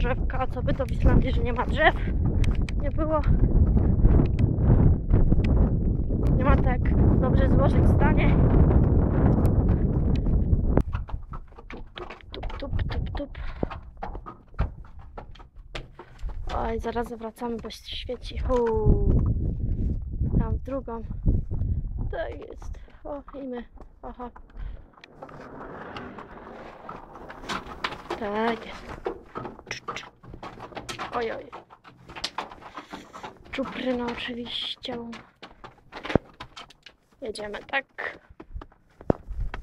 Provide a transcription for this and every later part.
drzewka, a co by to w Islandii, że nie ma drzew? Nie było. Nie ma tak dobrze złożyć zdanie. Tup, tup, tup, tup. Oj, zaraz wracamy, bo się świeci. Huu. Tam w drugą. Tak jest. O, i my. Aha. Tak jest. Oj, oj. Czupryna oczywiście. Jedziemy tak.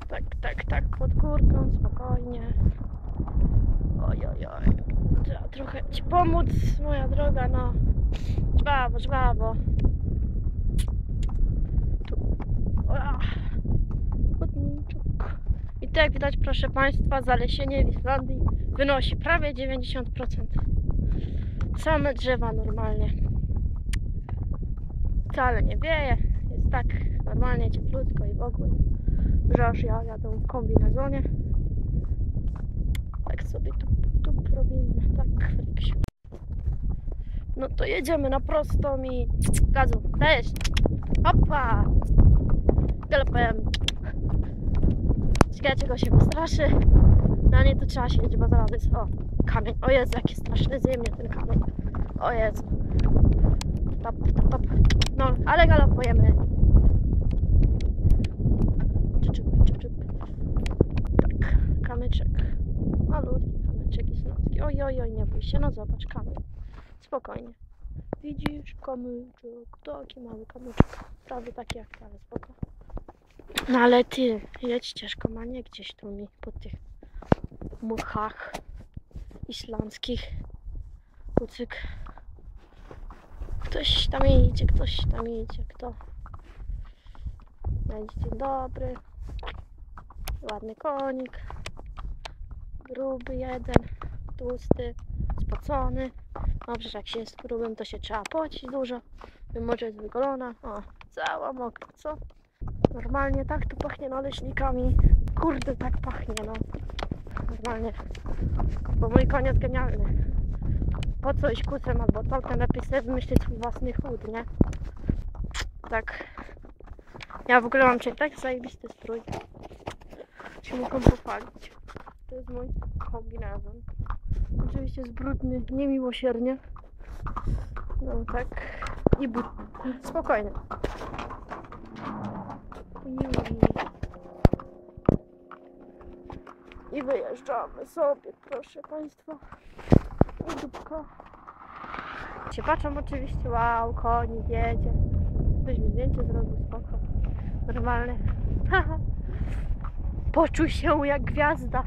Tak, tak, tak, pod górką, spokojnie. Oj, oj, oj. Trzeba trochę ci pomóc, moja droga, no. Żwawo, żwawo. Chodniczek. I tak widać, proszę Państwa, zalesienie w Islandii wynosi prawie 90%. Same drzewa normalnie. Wcale nie wieje. Jest tak normalnie cieplutko i w ogóle. Że aż ja jadę w kombinezonie. Tak sobie tu, tu robimy. Tak, friksiu. No to jedziemy na prostą i gazu. Dajesz. Hopa! Galopem. Ciekawe czego się wystraszy. Na nie to trzeba siedzieć, bo zaraz jest, o, kamień. O Jezu, jaki straszny zimnie ten kamień. O Jezu. Top, top, top. No, ale galopujemy. Czup, czup. Tak, kamyczek. Malutki kamyczek i snocki. Oj, oj, oj, nie bój się, no zobacz, kamień. Spokojnie. Widzisz, kamyczek, taki mały kamyczek. Prawie taki jak ale spoko. No ale ty, jedź ścieżką, a nie gdzieś tu mi po tych muchach islandzkich. Kucyk. Ktoś tam idzie, ktoś tam idzie, kto? Będzie dzień dobry. Ładny konik. Gruby jeden, tłusty, spocony. Dobrze, że jak się jest grubym, to się trzeba pocić dużo. Może jest wygolona. O, cała mokra, co? Normalnie tak tu pachnie naleśnikami. Kurde, tak pachnie, no. Normalnie. Bo mój koniec genialny. Po co iść kusem albo tokiem, lepiej sobie wymyślić swój własny chód, nie? Tak. Ja w ogóle mam dzisiaj tak zajebisty strój. Się mogą pochwalić. To jest mój kombinezon. Oczywiście jest brudny, niemiłosiernie. No tak. I but. Spokojnie. I wyjeżdżamy sobie, proszę Państwa. I dupko. Się patrzą oczywiście, wow, konik jedzie. Ktoś mi zdjęcie zrobił, spoko. Normalne. Poczuł się jak gwiazda.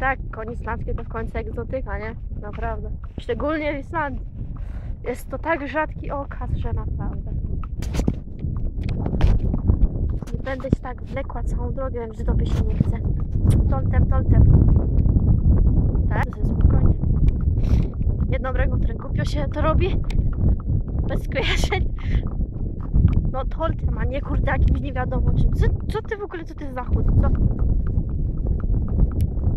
Tak, koń islandzki to w końcu egzotyka, nie? Naprawdę. Szczególnie w Islandii. Jest to tak rzadki okaz, że naprawdę. Nie będę się tak wlekła całą drogę, wiem, że tobie się nie chce. Toltem, toltem. Tak, to jest spokojnie. Jedną ręką, którą głupio się to robi. Bez skojarzeń. No toltem, a nie kurde jakimś nie wiadomo czym. Co, co ty w ogóle, co ty zachód, co?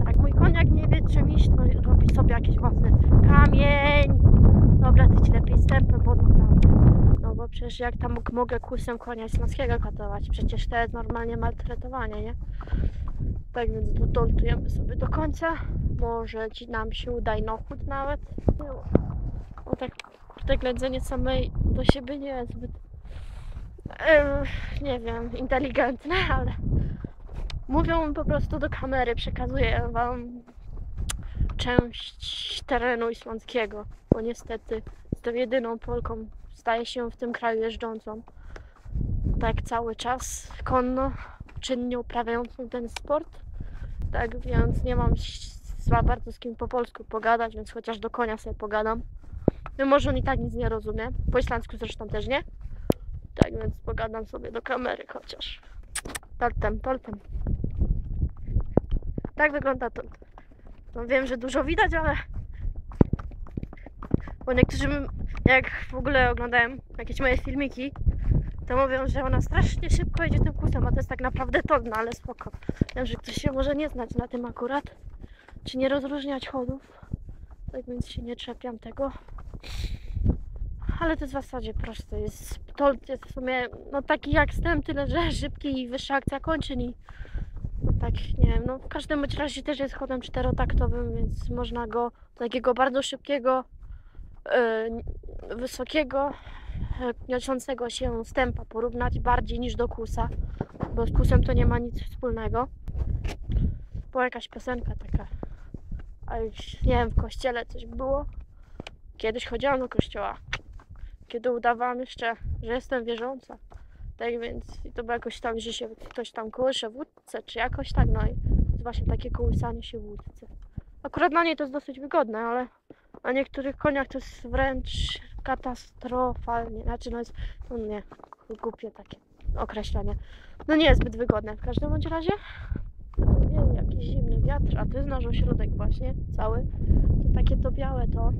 Tak, mój koniak nie wie czym iść, to robi sobie jakieś własne kamień. Dobra, ty ci lepiej stępem, bo naprawdę. Bo przecież jak tam mogę kłusem konia islandzkiego katować? Przecież to jest normalnie maltretowanie, nie? Tak więc dotoltujemy sobie do końca. Może ci nam się uda i nochód nawet. O tak, tutaj ględzenie samej do siebie nie jest zbyt nie wiem, inteligentne, ale mówią po prostu do kamery, przekazuję wam część terenu islandzkiego, bo niestety jestem jedyną Polką, staję się w tym kraju jeżdżącą tak cały czas konno, czynnie uprawiającą ten sport. Tak więc nie mam za bardzo z kim po polsku pogadać, więc chociaż do konia sobie pogadam. No może on i tak nic nie rozumie, po islandzku zresztą też nie. Tak więc pogadam sobie do kamery chociaż. Toltem, toltem. Tak wygląda to. No wiem, że dużo widać, ale... Bo niektórzy, jak w ogóle oglądałem jakieś moje filmiki, to mówią, że ona strasznie szybko jedzie tym kusem, a to jest tak naprawdę to, no ale spoko. Wiem, że ktoś się może nie znać na tym akurat, czy nie rozróżniać chodów. Tak więc się nie czepiam tego. Ale to jest w zasadzie proste. Jest, to jest w sumie no taki jak stęp, tyle że szybki i wyższa akcja kończyn i tak, nie wiem, no w każdym razie też jest chodem czterotaktowym, więc można go takiego bardzo szybkiego, wysokiego, yy, niosącego się stępa porównać bardziej niż do kusa, bo z kusem to nie ma nic wspólnego. Była jakaś piosenka taka, a już nie wiem, w kościele coś było. Kiedyś chodziłam do kościoła, kiedy udawałam jeszcze, że jestem wierząca. Tak więc i to było jakoś tam, że się ktoś tam kołysze w łódce, czy jakoś tak, no i właśnie takie kołysanie się w łódce. Akurat na niej to jest dosyć wygodne, ale na niektórych koniach to jest wręcz katastrofalnie, znaczy no jest, no nie, głupie takie określenie. No nie jest zbyt wygodne w każdym bądź razie. Wieje jakiś zimny wiatr, a to jest nasz ośrodek właśnie, cały. To takie to białe to,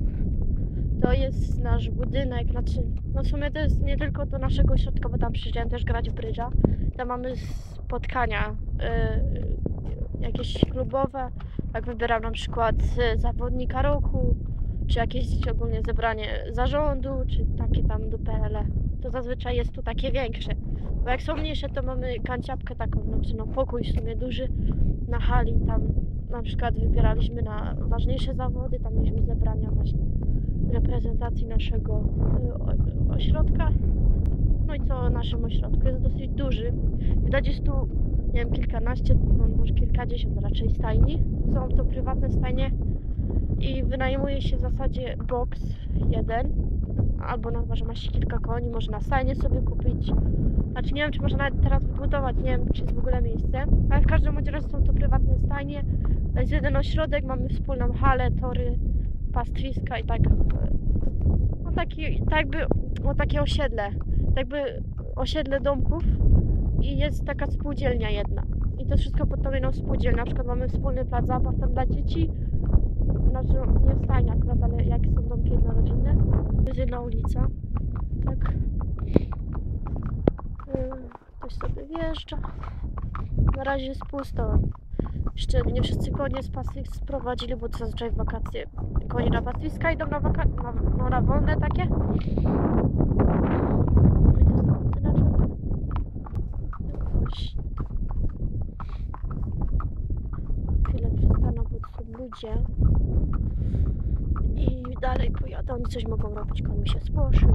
to jest nasz budynek, znaczy, no w sumie to jest nie tylko do naszego ośrodka, bo tam przyjeżdżałem też grać w brydża. Tam mamy spotkania y, jakieś klubowe, jak wybieram na przykład y, zawodnika roku, czy jakieś ogólnie zebranie zarządu, czy takie tam do PL. To zazwyczaj jest tu takie większe. Bo jak są mniejsze, to mamy kanciapkę taką, znaczy no pokój w sumie duży na hali. Tam na przykład wybieraliśmy na ważniejsze zawody, tam mieliśmy zebrania właśnie reprezentacji naszego y, ośrodka. No i co o naszym ośrodku jest dosyć duży. Widać jest tu, nie wiem, kilkanaście, no może kilkadziesiąt raczej stajni. Są to prywatne stajnie i wynajmuje się w zasadzie box jeden albo na, może ma się kilka koni, może na stajnie sobie kupić. Znaczy nie wiem, czy można nawet teraz wybudować, nie wiem, czy jest w ogóle miejsce. Ale w każdym razie są to prywatne stajnie. Jest jeden ośrodek, mamy wspólną halę, tory, pastwiska i tak. e, No taki, tak jakby, no takie osiedle. Tak jakby osiedle domków i jest taka spółdzielnia jedna. I to wszystko pod tą jedną spółdzielnią. Na przykład mamy wspólny plac zabaw tam dla dzieci. Znaczy nie w stajni akurat, ale jak są domki jednorodzinne. Jest jedna ulica. Tak. Yy, Ktoś sobie wjeżdża. Na razie jest pusto. Jeszcze nie wszyscy konie z pastwisk sprowadzili, bo to zazwyczaj w wakacje konie na pastwiska idą na wakacje, na, no, na wolne takie. No. Chwilę bo tu ludzie. Dalej pojadą, oni coś mogą robić, koń mi się spłoszy.